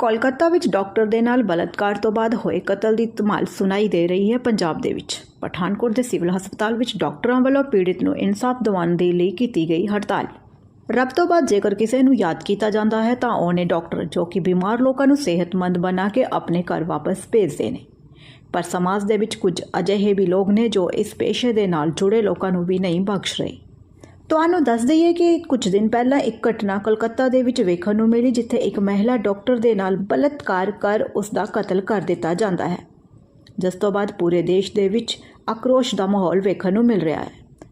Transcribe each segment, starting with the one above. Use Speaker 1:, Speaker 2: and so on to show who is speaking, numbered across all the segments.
Speaker 1: ਕੋਲਕਾਤਾ ਵਿੱਚ ਡਾਕਟਰ ਦੇ ਨਾਲ ਬਲਾਤਕਾਰ ਤੋਂ ਬਾਅਦ ਹੋਏ ਕਤਲ ਦੀ ਧਮਾਲ ਸੁਣਾਈ ਦੇ ਰਹੀ ਹੈ ਪੰਜਾਬ ਦੇ ਵਿੱਚ। ਪਠਾਨਕੋਟ ਦੇ ਸਿਵਲ ਹਸਪਤਾਲ ਵਿੱਚ ਡਾਕਟਰਾਂ ਵੱਲੋਂ ਪੀੜਿਤ ਨੂੰ ਇਨਸਾਫ ਦਿਵਾਉਣ ਦੇ ਲਈ ਕੀਤੀ ਗਈ ਹੜਤਾਲ। ਰੱਬ ਤੋਂ ਬਾਅਦ ਜੇਕਰ ਕਿਸੇ ਨੂੰ ਯਾਦ ਕੀਤਾ ਜਾਂਦਾ ਹੈ ਤਾਂ ਉਹਨੇ ਡਾਕਟਰ ਜੋ ਕਿ ਬਿਮਾਰ ਲੋਕਾਂ ਨੂੰ ਸਿਹਤਮੰਦ ਬਣਾ ਕੇ ਆਪਣੇ ਘਰ ਵਾਪਸ ਭੇਜਦੇ ਨੇ। ਪਰ ਸਮਾਜ ਦੇ ਵਿੱਚ ਕੁਝ ਅਜਿਹੇ ਵੀ ਲੋਕ ਨੇ ਜੋ ਇਸ ਪੇਸ਼ੇ ਦੇ ਨਾਲ ਜੁੜੇ ਲੋਕਾਂ ਨੂੰ ਵੀ ਨਹੀਂ ਬਖਸ਼ ਰਹੇ। ਤੁਹਾਨੂੰ ਦੱਸ ਦਈਏ ਕਿ ਕੁਝ ਦਿਨ ਪਹਿਲਾਂ ਇੱਕ ਘਟਨਾ ਕਲਕੱਤਾ ਦੇ ਵਿੱਚ ਵੇਖਣ ਨੂੰ ਮਿਲੀ, ਜਿੱਥੇ ਇੱਕ ਮਹਿਲਾ ਡਾਕਟਰ ਦੇ ਨਾਲ ਬਲਾਤਕਾਰ ਕਰ ਉਸ ਦਾ ਕਤਲ ਕਰ ਦਿੱਤਾ ਜਾਂਦਾ ਹੈ। ਜਿਸ ਤੋਂ ਬਾਅਦ ਪੂਰੇ ਦੇਸ਼ ਦੇ ਵਿੱਚ ਆਕਰੋਸ਼ ਦਾ ਮਾਹੌਲ ਵੇਖਣ ਨੂੰ ਮਿਲ ਰਿਹਾ ਹੈ।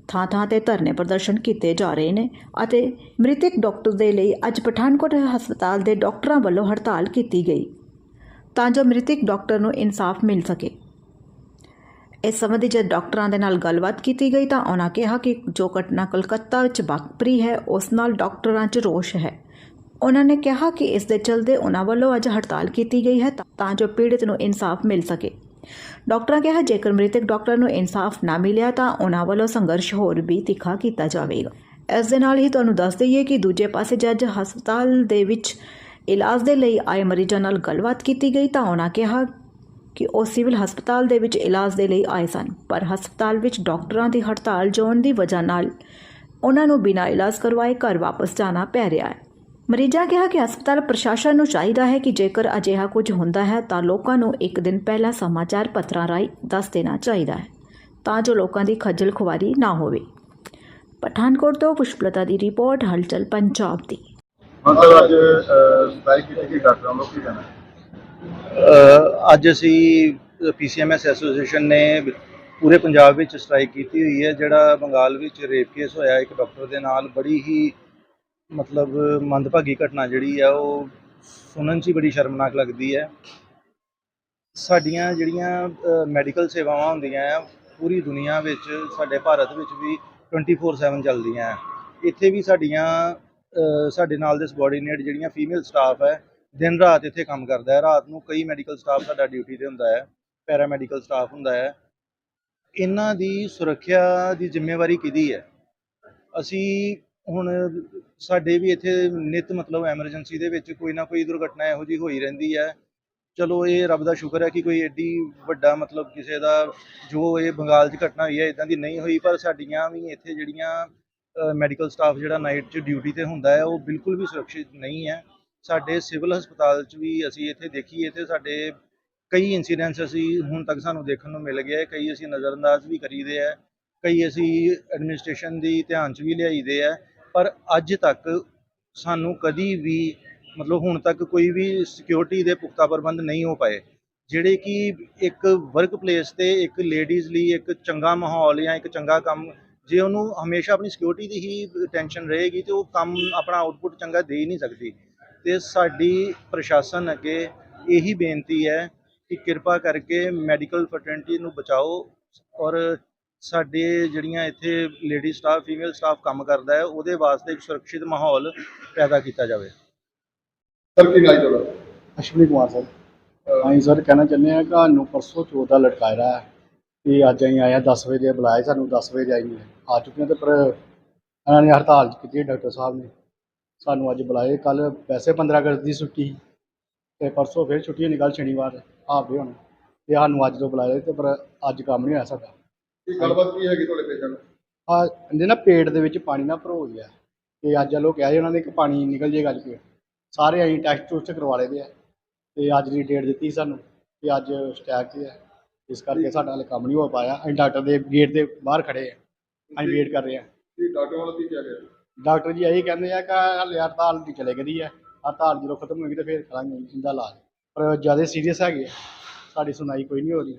Speaker 1: ਥਾਂ-ਥਾਂ ਤੇ ਧਰਨੇ ਪ੍ਰਦਰਸ਼ਨ ਕੀਤੇ ਜਾ ਰਹੇ ਨੇ ਅਤੇ ਮ੍ਰਿਤਕ ਡਾਕਟਰ ਦੇ ਲਈ ਅੱਜ ਪਠਾਨਕੋਟ ਹਸਪਤਾਲ ਦੇ ਡਾਕਟਰਾਂ ਵੱਲੋਂ ਹੜਤਾਲ ਕੀਤੀ ਗਈ। ਤਾਂ ਜੋ ਮ੍ਰਿਤਕ ਡਾਕਟਰ ਨੂੰ ਇਨਸਾਫ ਮਿਲ ਸਕੇ। ਇਸ ਸੰਬੰਧੀ ਜਦ ਡਾਕਟਰਾਂ ਦੇ ਨਾਲ ਗੱਲਬਾਤ ਕੀਤੀ ਗਈ ਤਾਂ ਉਹਨਾਂ ਕਿਹਾ ਕਿ ਜੋ ਘਟਨਾ ਕਲਕੱਤਾ ਵਿੱਚ ਵਾਪਰੀ ਹੈ, ਉਸ ਨਾਲ ਡਾਕਟਰਾਂ 'ਚ ਰੋਸ਼ ਹੈ। ਉਹਨਾਂ ਨੇ ਕਿਹਾ ਕਿ ਇਸ ਦੇ ਚਲਦੇ ਉਹਨਾਂ ਵੱਲੋਂ ਅੱਜ ਹੜਤਾਲ ਕੀਤੀ ਗਈ ਹੈ ਤਾਂ- ਜੋ ਪੀੜਤ ਨੂੰ ਇਨਸਾਫ ਮਿਲ ਸਕੇ। ਡਾਕਟਰਾਂ ਕਿਹਾ, ਜੇਕਰ ਮ੍ਰਿਤਕ ਡਾਕਟਰ ਨੂੰ ਇਨਸਾਫ ਨਾ ਮਿਲਿਆ ਤਾਂ ਉਹਨਾਂ ਵੱਲੋਂ ਸੰਘਰਸ਼ ਹੋਰ ਵੀ ਤਿੱਖਾ ਕੀਤਾ ਜਾਵੇਗਾ। ਇਸ ਦੇ ਨਾਲ ਹੀ ਤੁਹਾਨੂੰ ਦੱਸ ਦਈਏ ਕਿ ਦੂਜੇ ਪਾਸੇ ਜੱਜ ਹਸਪਤਾਲ ਦੇ ਵਿੱਚ ਇਲਾਜ ਦੇ ਲਈ ਆਏ ਮਰੀਜ਼ਾਂ ਨਾਲ ਗੱਲਬਾਤ ਕੀਤੀ ਗਈ ਤਾਂ ਉਹਨਾਂ ਕਿਹਾ ਕਿ ਉਹ ਸਿਵਲ ਹਸਪਤਾਲ ਦੇ ਵਿੱਚ ਇਲਾਜ ਦੇ ਲਈ ਆਏ ਸਨ, ਪਰ ਹਸਪਤਾਲ ਵਿੱਚ ਡਾਕਟਰਾਂ ਦੀ ਹੜਤਾਲ ਜੋਣ ਦੀ ਵਜ੍ਹਾ ਨਾਲ ਉਹਨਾਂ ਨੂੰ ਬਿਨਾਂ ਇਲਾਜ ਕਰਵਾਏ ਘਰ ਵਾਪਸ ਜਾਣਾ ਪੈ ਰਿਹਾ ਹੈ। ਮਰੀਜ਼ਾਂ ਕਿਹਾ ਕਿ ਹਸਪਤਾਲ ਪ੍ਰਸ਼ਾਸਨ ਨੂੰ ਚਾਹੀਦਾ ਹੈ ਕਿ ਜੇਕਰ ਅਜਿਹਾ ਕੁਝ ਹੁੰਦਾ ਹੈ ਤਾਂ ਲੋਕਾਂ ਨੂੰ ਇੱਕ ਦਿਨ ਪਹਿਲਾਂ ਸਮਾਚਾਰ ਪੱਤਰਾਂ ਰਾਹੀਂ ਦੱਸ ਦੇਣਾ ਚਾਹੀਦਾ ਹੈ, ਤਾਂ ਜੋ ਲੋਕਾਂ ਦੀ ਖੱਜਲ ਖੁਆਰੀ ਨਾ ਹੋਵੇ। ਪਠਾਨਕੋਟ ਤੋਂ ਪੁਸ਼ਪਲਤਾ ਦੀ ਰਿਪੋਰਟ, ਹਲਚਲ ਪੰਜਾਬ ਦੀ।
Speaker 2: ਮਤਲਬ ਅੱਜ ਸਟ੍ਰਾਈਕ ਕੀਤੀ ਗਈ, ਡਾਕਟਰਾਂ ਨੂੰ ਕੀ
Speaker 3: ਅੱਜ ਅਸੀਂ ਪੀਸੀਐਮਐਸ ਐਸੋਸੀਏਸ਼ਨ ਨੇ ਪੂਰੇ ਪੰਜਾਬ ਵਿੱਚ ਸਟ੍ਰਾਈਕ ਕੀਤੀ ਹੋਈ ਹੈ, ਜਿਹੜਾ ਬੰਗਾਲ ਵਿੱਚ ਰੇਪ ਕੇਸ ਹੋਇਆ, ਇੱਕ ਡਾਕਟਰ ਦੇ ਨਾਲ ਬੜੀ ਹੀ ਮਤਲਬ ਮੰਦਭਾਗੀ ਘਟਨਾ ਜਿਹੜੀ ਆ, ਉਹ ਸੁਣਨ 'ਚ ਹੀ ਬੜੀ ਸ਼ਰਮਨਾਕ ਲੱਗਦੀ ਹੈ। ਸਾਡੀਆਂ ਜਿਹੜੀਆਂ ਮੈਡੀਕਲ ਸੇਵਾਵਾਂ ਹੁੰਦੀਆਂ ਆ, ਪੂਰੀ ਦੁਨੀਆ ਵਿੱਚ, ਸਾਡੇ ਭਾਰਤ ਵਿੱਚ ਵੀ 24/7 ਚੱਲਦੀਆਂ ਹੈ ਇੱਥੇ ਵੀ ਸਾਡੀਆਂ ਸਾਡੇ ਨਾਲ ਦੇ ਸਬੋਰਡੀਨੇਟ ਜਿਹੜੀਆਂ ਫੀਮੇਲ ਸਟਾਫ ਹੈ ਦਿਨ ਰਾਤ ਇੱਥੇ ਕੰਮ ਕਰਦਾ ਹੈ। ਰਾਤ ਨੂੰ ਕਈ ਮੈਡੀਕਲ ਸਟਾਫ ਸਾਡਾ ਡਿਊਟੀ ਤੇ ਹੁੰਦਾ ਹੈ। ਪੈਰਾ ਮੈਡੀਕਲ ਸਟਾਫ ਹੁੰਦਾ ਹੈ। ਇਹਨਾਂ ਦੀ ਸੁਰੱਖਿਆ ਦੀ ਜ਼ਿੰਮੇਵਾਰੀ ਕਿਹਦੀ ਹੈ? ਅਸੀਂ ਹੁਣ ਸਾਡੇ ਵੀ ਇੱਥੇ ਨਿਤ ਮਤਲਬ ਐਮਰਜੈਂਸੀ ਦੇ ਵਿੱਚ ਕੋਈ ਨਾ ਕੋਈ ਦੁਰਘਟਨਾ ਇਹੋ ਜਿਹੀ ਹੋਈ ਰਹਿੰਦੀ ਹੈ। ਚਲੋ ਇਹ ਰੱਬ ਦਾ ਸ਼ੁਕਰ ਹੈ ਕਿ ਕੋਈ ਐਡੀ ਵੱਡਾ ਮਤਲਬ ਕਿਸੇ ਦਾ ਜੋ ਇਹ ਬੰਗਾਲ 'ਚ ਘਟਨਾ ਹੋਈ ਹੈ ਇਦਾਂ ਦੀ ਨਹੀਂ ਹੋਈ, ਪਰ ਸਾਡੀਆਂ ਵੀ ਇੱਥੇ ਜਿਹੜੀਆਂ ਮੈਡੀਕਲ ਸਟਾਫ ਜਿਹੜਾ ਨਾਈਟ 'ਚ ਡਿਊਟੀ ਤੇ ਹੁੰਦਾ ਹੈ, ਉਹ ਬਿਲਕੁਲ ਵੀ ਸੁਰੱਖਿਅਤ ਨਹੀਂ ਹੈ। ਸਾਡੇ ਸਿਵਲ ਹਸਪਤਾਲ 'ਚ ਵੀ ਅਸੀਂ ਇੱਥੇ ਦੇਖੀਏ ਤੇ ਸਾਡੇ ਕਈ ਇਨਸੀਡੈਂਟਸ ਅਸੀਂ ਹੁਣ ਤੱਕ ਸਾਨੂੰ ਦੇਖਣ ਨੂੰ ਮਿਲ ਗਿਆ ਹੈ। ਕਈ ਅਸੀਂ ਨਜ਼ਰਅੰਦਾਜ਼ ਵੀ ਕਰੀਦੇ ਆ ਕਈ ਅਸੀਂ ਐਡਮਿਨਿਸਟ੍ਰੇਸ਼ਨ ਦੀ ਧਿਆਨ 'ਚ ਵੀ ਲਿਆਈਦੇ ਆ ਪਰ ਅੱਜ ਤੱਕ ਸਾਨੂੰ ਕਦੀ ਵੀ ਮਤਲਬ ਹੁਣ ਤੱਕ ਕੋਈ ਵੀ ਸਿਕਿਉਰਿਟੀ ਦੇ ਪੁਖਤਾ ਪ੍ਰਬੰਧ ਨਹੀਂ ਹੋ ਪਾਏ। ਜਿਹੜੇ ਕਿ ਇੱਕ ਵਰਕ ਪਲੇਸ ਤੇ ਇੱਕ ਲੇਡੀਜ਼ ਲਈ ਇੱਕ ਚੰਗਾ ਮਾਹੌਲ ਜਾਂ ਇੱਕ ਚੰਗਾ ਕੰਮ ਜੇ ਉਹਨੂੰ ਹਮੇਸ਼ਾ ਆਪਣੀ ਸਿਕਿਉਰਿਟੀ ਦੀ ਹੀ ਟੈਨਸ਼ਨ ਰਹੇਗੀ ਤੇ ਉਹ ਕੰਮ ਆਪਣਾ ਆਊਟਪੁੱਟ ਚੰਗਾ ਦੇ ਹੀ ਨਹੀਂ ਸਕਦੀ। ਤੇ ਸਾਡੀ ਪ੍ਰਸ਼ਾਸਨ ਅੱਗੇ ਇਹੀ ਬੇਨਤੀ ਹੈ ਕਿ ਕਿਰਪਾ ਕਰਕੇ ਮੈਡੀਕਲ ਫਰਟਰਨਿਟੀ ਨੂੰ ਬਚਾਓ ਔਰ ਸਾਡੇ ਜਿਹੜੀਆਂ ਇੱਥੇ ਲੇਡੀ ਸਟਾਫ ਫੀਮੇਲ ਸਟਾਫ ਕੰਮ ਕਰਦਾ ਹੈ ਉਹਦੇ ਵਾਸਤੇ ਇੱਕ ਸੁਰੱਖਿਅਤ ਮਾਹੌਲ ਪੈਦਾ ਕੀਤਾ ਜਾਵੇ।
Speaker 2: ਸਰ ਕੀ ਗੱਲ ਚਲੋ
Speaker 4: ਅਸ਼ਵਨੀ ਕੁਮਾਰ ਸਰ ਅਸੀਂ ਸਰ ਕਹਿਣਾ ਚਾਹੁੰਦੇ ਹਾਂ ਕਿ ਸਾਨੂੰ ਪਰਸੋਂ ਚੌਥ ਦਾ ਲਟਕਾਇਆ ਹੈ ਕਿ ਅੱਜ ਅਸੀਂ ਹਾਂ 10 ਵਜੇ ਬੁਲਾਏ ਸਾਨੂੰ 10 ਵਜੇ ਆਈਏ ਆ ਚੁੱਕੇ ਹਾਂ ਤੇ ਪਰ ਇਹਨਾਂ ਨੇ ਹੜਤਾਲ ਕੀਤੀ ਡਾਕਟਰ ਸਾਹਿਬ ਨੇ। ਸਾਨੂੰ ਅੱਜ ਬੁਲਾਏ। ਕੱਲ ਵੈਸੇ 15 ਅਗਸਤ ਦੀ ਛੁੱਟੀ ਸੀ ਤੇ ਪਰਸੋਂ ਫਿਰ ਛੁੱਟੀ ਹੋਣੀ ਕੱਲ ਸ਼ਨੀਵਾਰ ਡੇ ਹੁਣ। ਤੇ ਸਾਨੂੰ ਅੱਜ ਤੋਂ ਬੁਲਾਏ ਤੇ ਪਰ ਅੱਜ ਕੰਮ ਨਹੀਂ ਹੋਇਆ ਸਾਡਾ।
Speaker 2: ਕੀ ਗੱਲਬਾਤ ਕੀ ਹੈਗੀ ਤੁਹਾਡੇ ਪੇਸ਼ੈਂਟ
Speaker 4: ਆ ਕਹਿੰਦੇ ਨਾ ਪੇਟ ਦੇ ਵਿੱਚ ਪਾਣੀ ਨਾ ਭਰੋ ਗਿਆ ਤੇ ਅੱਜ ਵੱਲੋਂ ਕਿਹਾ ਜੀ ਉਹਨਾਂ ਨੇ ਕਿ ਪਾਣੀ ਨਿਕਲ ਜੇਗਾ ਅੱਜ ਪੇਟ। ਸਾਰੇ ਅਸੀਂ ਟੈਸਟ ਟੂਸਟ ਕਰਵਾ ਲਏ ਦੇ ਆ। ਤੇ ਅੱਜ ਦੀ ਡੇਟ ਦਿੱਤੀ ਸਾਨੂੰ ਕਿ ਅੱਜ ਸਟੈਕ ਤੇ ਹੈ ਇਸ ਕਰਕੇ ਸਾਡਾ ਹਾਲੇ ਕੰਮ ਨਹੀਂ ਹੋ ਪਾਇਆ। ਅਸੀਂ ਡਾਕਟਰ ਦੇ ਗੇਟ ਦੇ ਬਾਹਰ ਖੜੇ ਆ। ਅਸੀਂ ਵੇਟ ਕਰ ਰਹੇ ਆ।
Speaker 2: ਡਾਕਟਰ ਵੱਲੋਂ ਕੀ ਕਿਹਾ ਗਿਆ?
Speaker 4: ਡਾਕਟਰ ਜੀ ਇਹੀ ਕਹਿੰਦੇ ਆ ਕਿ ਹਾਲੇ ਹੜਤਾਲ ਦੀ ਚਲੇ ਗਈ ਹੈ। ਹੜਤਾਲ ਜਦੋਂ ਖਤਮ ਹੋਏਗੀ ਤਾਂ ਫਿਰ ਕਰਾਂਗੇ ਇਹਦਾ ਇਲਾਜ। ਪਰ ਜ਼ਿਆਦਾ ਸੀਰੀਅਸ ਹੈਗੇ ਆ। ਸਾਡੀ ਸੁਣਾਈ ਕੋਈ ਨਹੀਂ ਹੋ ਰਹੀ।